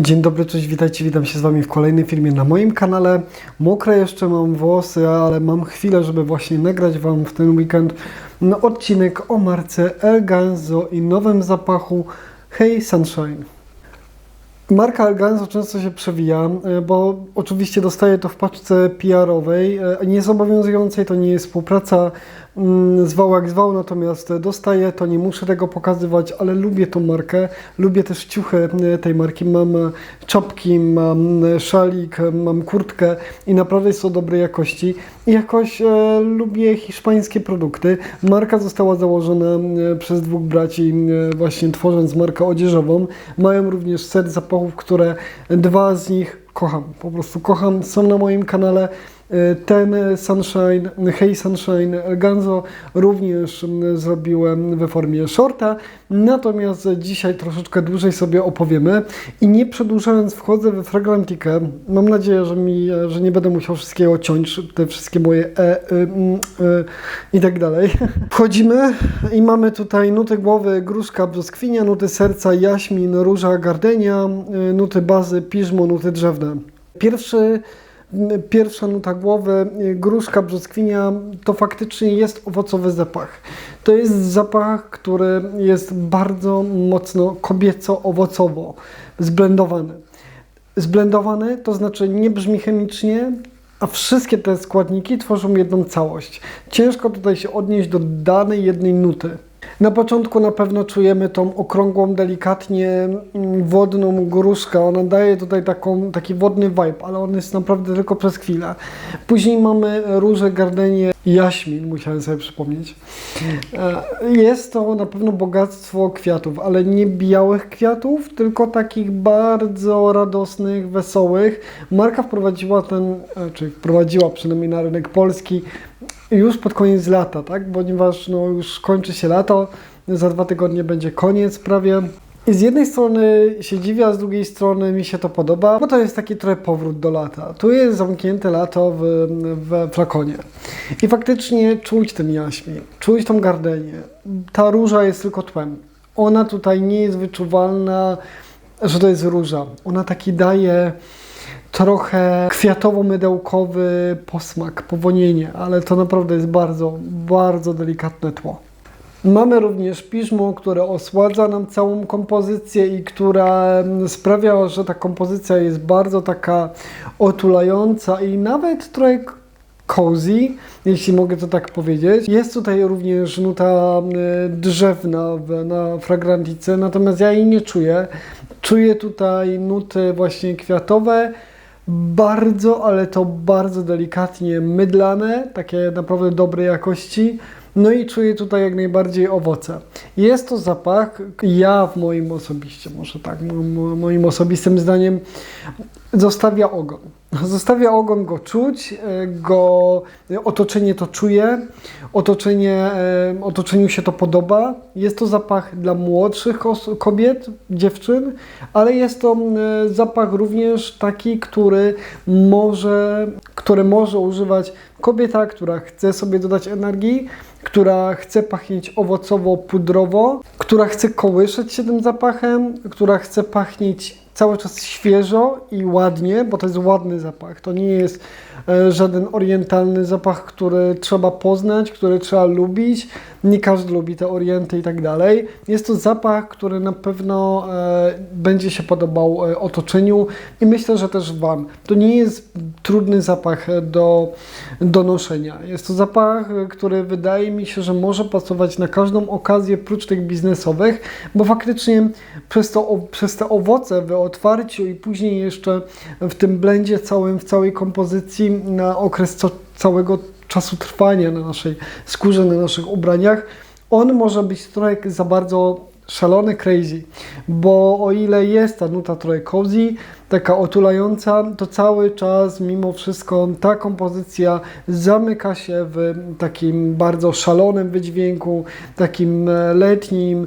Dzień dobry, cześć, witajcie, witam się z Wami w kolejnym filmie na moim kanale. Mokre jeszcze mam włosy, ale mam chwilę, żeby właśnie nagrać Wam w ten weekend no, odcinek o marce Elganzo i nowym zapachu Hey Sunshine. Marka Elganzo często się przewija, e, bo oczywiście dostaję to w paczce PR-owej. e, Nie jest obowiązującej, to nie jest współpraca zwał jak zwał, natomiast dostaję to, nie muszę tego pokazywać, ale lubię tą markę. Lubię też ciuchy e, tej marki. Mam e, czapki, mam e, szalik, e, mam kurtkę i naprawdę są dobrej jakości. I jakoś e, lubię hiszpańskie produkty. Marka została założona przez dwóch braci, właśnie tworząc markę odzieżową. Mają również set zapachów, które dwa z nich kocham. Po prostu kocham. Są na moim kanale. E, Ten Sunshine, Hey Sunshine Ganzo również m, zrobiłem we formie shorta, natomiast dzisiaj troszeczkę dłużej sobie opowiemy i nie przedłużając wchodzę we Fragrantikę. Mam nadzieję, że, mi, że nie będę musiał wszystkiego ciąć, te wszystkie moje e, y, mm, y, i tak dalej. Wchodzimy i mamy tutaj nuty głowy, gruszka, brzoskwinia, nuty serca, jaśmin, róża, gardenia, y, nuty bazy, piżmo, nuty drzewne. Pierwszy Pierwsza nuta głowy, gruszka, brzoskwinia, to faktycznie jest owocowy zapach. To jest zapach, który jest bardzo mocno kobieco-owocowo zblendowany. Zblendowany to znaczy nie brzmi chemicznie, a wszystkie te składniki tworzą jedną całość. Ciężko tutaj się odnieść do danej jednej nuty. Na początku na pewno czujemy tą okrągłą, delikatnie mm, wodną gruszkę. Ona daje tutaj taką, taki wodny vibe, ale on jest naprawdę tylko przez chwilę. Później mamy róże, gardenie, jaśmin, musiałem sobie przypomnieć. E, Jest to na pewno bogactwo kwiatów, ale nie białych kwiatów, tylko takich bardzo radosnych, wesołych. Marka wprowadziła ten, e, czy wprowadziła przynajmniej na rynek polski już pod koniec lata, tak? Ponieważ no, już kończy się lato, za dwa tygodnie będzie koniec prawie. I z jednej strony się dziwię, a z drugiej strony mi się to podoba, bo to jest taki trochę powrót do lata. Tu jest zamknięte lato w, w flakonie. I faktycznie czuć ten jaśmin, czuć tą gardenię. Ta róża jest tylko tłem. Ona tutaj nie jest wyczuwalna, że to jest róża. Ona taki daje trochę kwiatowo-mydełkowy posmak, powonienie, ale to naprawdę jest bardzo, bardzo delikatne tło. Mamy również piżmo, które osładza nam całą kompozycję i która mm, sprawia, że ta kompozycja jest bardzo taka otulająca i nawet trochę cozy, jeśli mogę to tak powiedzieć. Jest tutaj również nuta y, drzewna na fragrantice, natomiast ja jej nie czuję. Czuję tutaj nuty właśnie kwiatowe, bardzo, ale to bardzo delikatnie mydlane, takie naprawdę dobrej jakości. No i czuję tutaj jak najbardziej owoce. Jest to zapach, ja w moim osobiście, może tak, mo- moim osobistym zdaniem, zostawia ogon. Zostawia ogon, go czuć, e, go otoczenie to czuje, otoczenie, e, otoczeniu się to podoba. Jest to zapach dla młodszych kobiet, dziewczyn, ale jest to e, zapach również taki, który może, który może używać kobieta, która chce sobie dodać energii, która chce pachnieć owocowo-pudrowo, która chce kołyszeć się tym zapachem, która chce pachnieć cały czas świeżo i ładnie, bo to jest ładny zapach. To nie jest e, żaden orientalny zapach, który trzeba poznać, który trzeba lubić. Nie każdy lubi te orienty i tak dalej. Jest to zapach, który na pewno e, będzie się podobał e, otoczeniu i myślę, że też Wam. To nie jest trudny zapach do, do noszenia. Jest to zapach, który wydaje mi się, że może pasować na każdą okazję, prócz tych biznesowych, bo faktycznie przez, to, przez te owoce w otwarciu i później jeszcze w tym blendzie całym, w całej kompozycji na okres całego czasu trwania na naszej skórze, na naszych ubraniach, on może być trochę za bardzo szalony, crazy, bo o ile jest ta nuta trochę cozy, taka otulająca, to cały czas mimo wszystko ta kompozycja zamyka się w takim bardzo szalonym wydźwięku, takim letnim.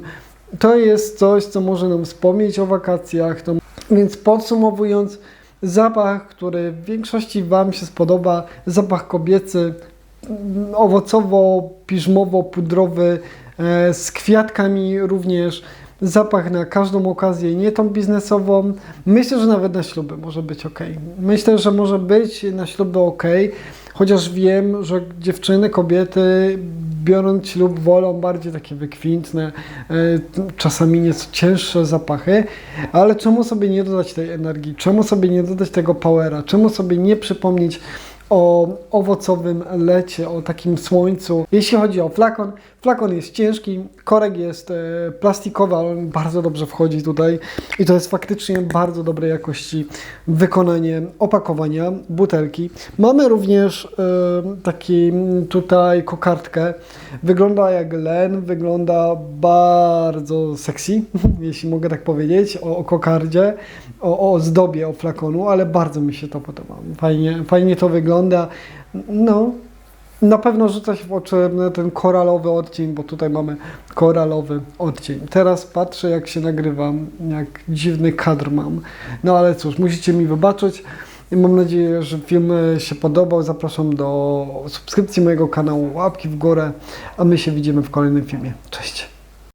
To jest coś, co może nam wspomnieć o wakacjach. Więc podsumowując, zapach, który w większości Wam się spodoba, zapach kobiecy, owocowo-piżmowo-pudrowy, e, z kwiatkami również. zapach na każdą okazję, nie tą biznesową. Myślę, że nawet na śluby może być ok. Myślę, że może być na śluby ok, chociaż wiem, że dziewczyny, kobiety biorąc ślub wolą bardziej takie wykwintne, e, czasami nieco cięższe zapachy, ale czemu sobie nie dodać tej energii, czemu sobie nie dodać tego powera, czemu sobie nie przypomnieć o owocowym lecie, o takim słońcu. Jeśli chodzi o flakon, flakon jest ciężki, korek jest e, plastikowy, ale on bardzo dobrze wchodzi tutaj i to jest faktycznie bardzo dobrej jakości wykonanie opakowania butelki. Mamy również e, taki tutaj kokardkę. Wygląda jak len, wygląda bardzo sexy, jeśli mogę tak powiedzieć, o, o kokardzie, o, o zdobie, o flakonu, ale bardzo mi się to podoba. Fajnie, fajnie to wygląda. No, na pewno rzuca się w oczy ten koralowy odcień, bo tutaj mamy koralowy odcień. Teraz patrzę, jak się nagrywam, jak dziwny kadr mam. No ale cóż, musicie mi wybaczyć. I mam nadzieję, że film e, się podobał. Zapraszam do subskrypcji mojego kanału, łapki w górę, a my się widzimy w kolejnym filmie. Cześć!